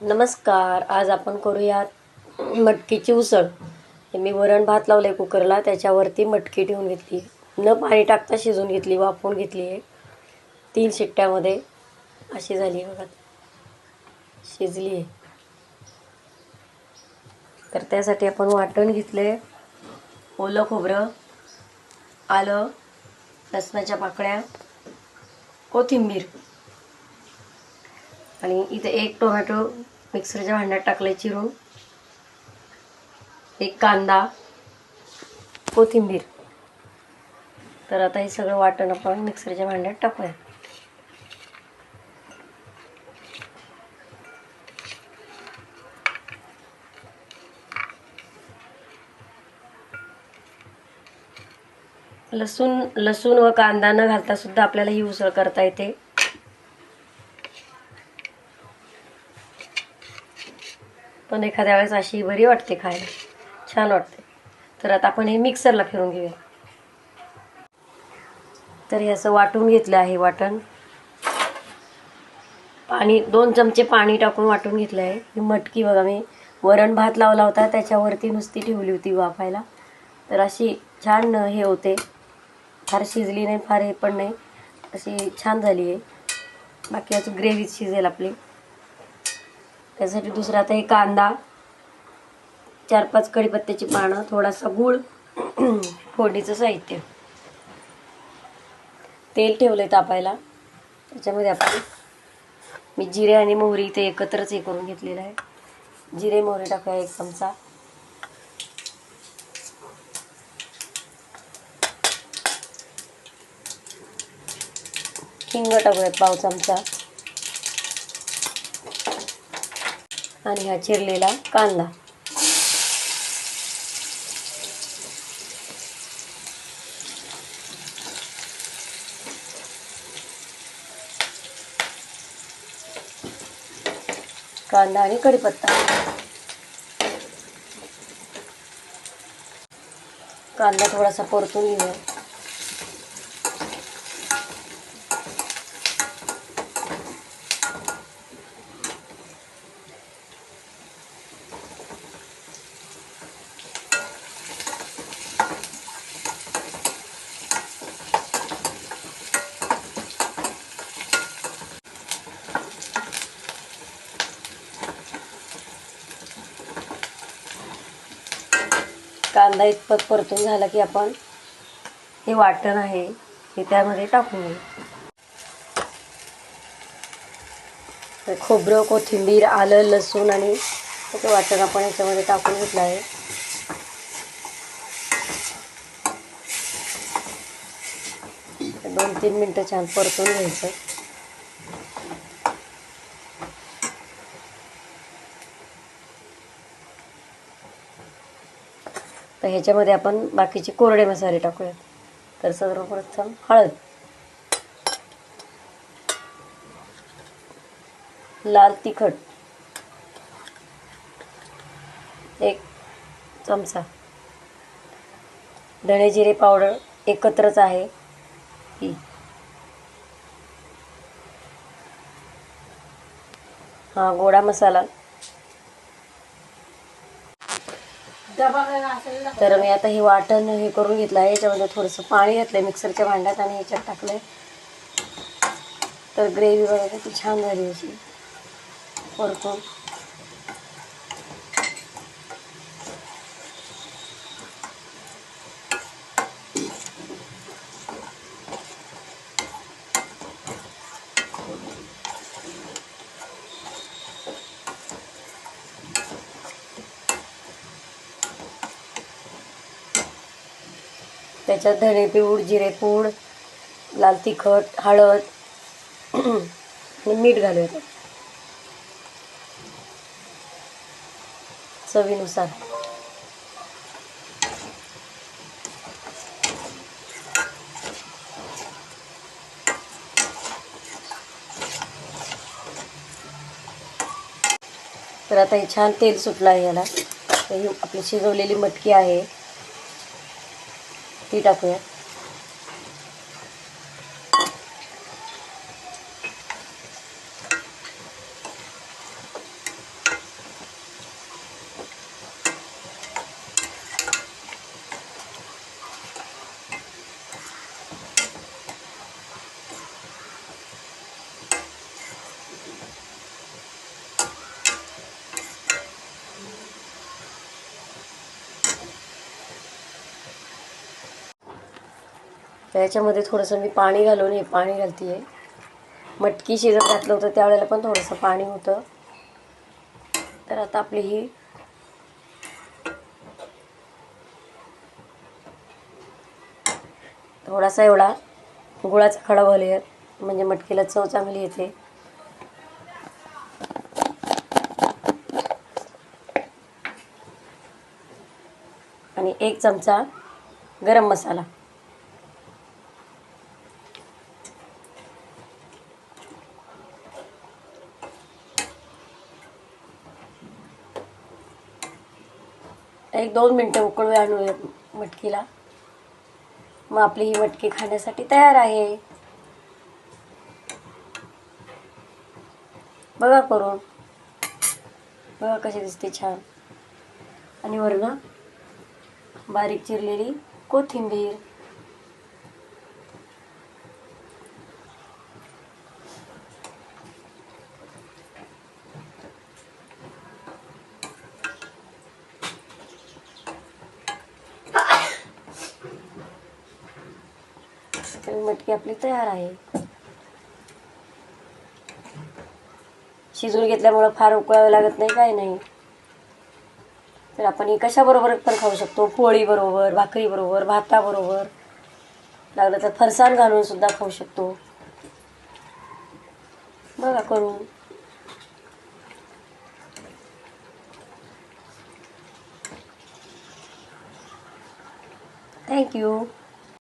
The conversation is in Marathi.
नमस्कार आज आपण करूयात मटकीची उसळ. मी वरण भात लावलं आहे कुकरला त्याच्यावरती मटकी ठेवून घेतली. न पाणी टाकता शिजवून घेतली वाफवून घेतली आहे. तीन शिट्ट्यामध्ये अशी झाली आहे बघा. शिजली आहे. तर त्यासाठी आपण वाटण घेतले ओलं खोबरं आलं लसणाच्या पाकळ्या कोथिंबीर. आणि इथे एक टोमॅटो मिक्सरच्या भांड्यात टाकले चिरून एक कांदा कोथिंबीर. तर आता हे सगळं वाटण आपण मिक्सरच्या भांड्यात टाकूया. लसूण लसूण व कांदा न घालता सुद्धा आपल्याला ही उसळ करता येते. पण एखाद्या वेळेस अशी बरी वाटते खायला. छान वाटते. तर आता आपण हे मिक्सरला फिरून घेऊया. तर हे असं वाटून घेतलं आहे वाटण. पाणी दोन चमचे पाणी टाकून वाटून घेतलं आहे. ही मटकी बघा मी वरण भात लावला होता त्याच्यावरती नुसती ठेवली होती वाफायला. तर अशी छान हे होते. फार शिजली नाही फार हे पण नाही. अशी छान झाली आहे. बाकी अजून ग्रेव्हीच शिजेल आपली. त्यासाठी दुसरा आता हे कांदा. चार पाच कढीपत्त्याची पानं थोडासा गूळ फोडणीचं साहित्य. तेल ठेवलं तापायला. त्याच्यामध्ये आपण मी जिरे आणि मोहरी ते एकत्रच हे करून घेतलेलं आहे. जिरे मोहरी टाकूया एक चमचा. हिंग टाकूयात पाव चमचा. आणि हा चिरलेला कांदा. कांदा आणि कढीपत्ता. कांदा थोडासा परतून घेऊया. कांदा इतपत परतून झाला की आपण हे वाटण आहे हे त्यामध्ये टाकून घेऊ खोबरं कोथिंबीर आलं लसूण आणि त्याचं वाटण आपण याच्यामध्ये टाकून घेतलं आहे. दोन तीन मिनटं छान परतून घ्यायचं. तर ह्याच्यामध्ये आपण बाकीचे कोरडे मसाले टाकूयात. तर सर्वप्रथम हळद. लाल तिखट. एक चमचा. धणे जिरे पावडर एकत्रच आहे. ही. हा गोडा मसाला. तर मी आता हे वाटण हे करून घेतलं आहे. याच्यामध्ये थोडंसं पाणी घातलं आहे मिक्सरच्या भांड्यात आणि याच्यात टाकलं आहे तर ग्रेव्ही वगैरे ती छान झाली अशी. परतून. त्याच्यात धने पिऊड जिरेपूड लाल तिखट हळद आणि मीठ घालूयात चवीनुसार. तर आता हे छान तेल सुटलं आहे याला. तर ही आपली शिजवलेली मटकी आहे. ती तर याच्यामध्ये थोडंसं मी पाणी घालून हे पाणी घालते आहे मटकी शिजत घातलं होतं त्यावेळेला पण थोडंसं पाणी होतं. तर आता आपली ही थोडासा एवढा गुळाचा खडा घालूयात म्हणजे मटकीला चव चांगली येते. आणि एक चमचा गरम मसाला. एक दोन मिनटं उकळूया आणूया मटकीला. मग आपली ही मटकी खाण्यासाठी तयार आहे. बघा करून. बघा कशी दिसते छान. आणि वरनं बारीक चिरलेली कोथिंबीर. आणि मटकी आपली तयार आहे. शिजून घेतल्यामुळं फार उकळावं लागत नाही काय नाही. तर आपण ही कशाबरोबर पण खाऊ शकतो? पोळीबरोबर भाकरीबरोबर भाताबरोबर. लागलं तर फरसाण घालून सुद्धा खाऊ शकतो. बघा करू थँक्यू